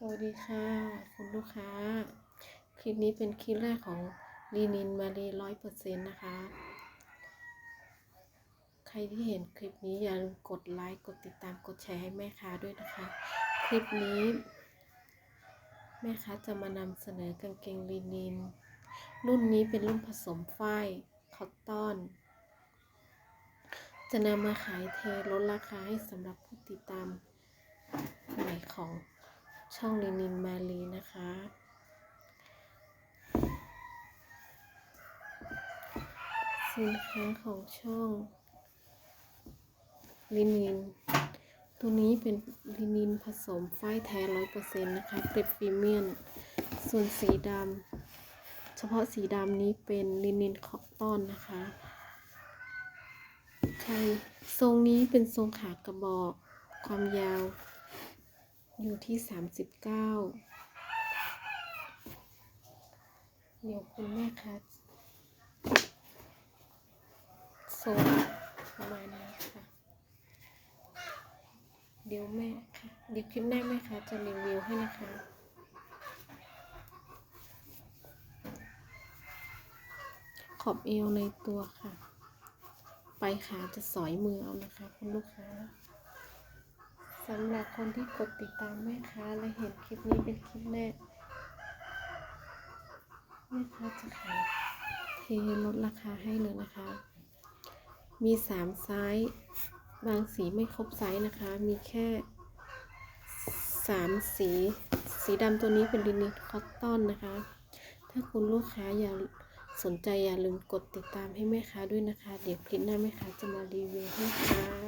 สวัสดีค่ะ คุณลูกค้า คลิปนี้เป็นคลิปแรกของลีนินมารีร้อยเปอร์เซ็นต์นะคะ ใครที่เห็นคลิปนี้อย่าลืมกดไลค์กดติดตามกดแชร์ให้แม่ค้าด้วยนะคะ คลิปนี้ แม่ค้าจะมานำเสนอกางเกงลีนิน รุ่นนี้เป็นรุ่นผสมฝ้ายคอตตอนจะนำมาขายเทลดราคาให้สำหรับผู้ติดตามใหม่ของ ช่องลินินมาลีนะคะ สินค้าของช่องลินิน ตัวนี้เป็นลินินผสมฝ้ายแท้ร้อยเปอร์เซ็นต์นะคะเกรดพรีเมียมส่วนสีดำ เฉพาะสีดำนี้เป็นลินินคอตตอนนะคะใช่ทรงนี้เป็นทรงขากระบอก ความยาว อยู่ที่สามสิบเก้าเดี๋ยวคุณแม่คะทรงประมาณนี้ค่ะ เดี๋ยวแม่ค่ะ เดี๋ยวคลิปหน้าแม่คะจะรีวิวให้นะคะขอบเอวในตัวค่ะ ไปขาจะสอยมือเอานะคะ คุณลูกค้า สำหรับคนที่กดติดตามแม่ค้าและเห็นคลิปนี้เป็นคลิปแรกแม่ค้าจะขายเทลดราคาให้เลยนะคะ มีสามไซส์บางสีไม่ครบไซส์นะคะ มีแค่สามสี สีดำตัวนี้เป็นลินินคอตตอนนะคะ ถ้าคุณลูกค้าอย่าสนใจอย่าลืมกดติดตามให้แม่ค้าด้วยนะคะ เดี๋ยวคลิปหน้าแม่ค้าจะมารีวิวให้ค่ะ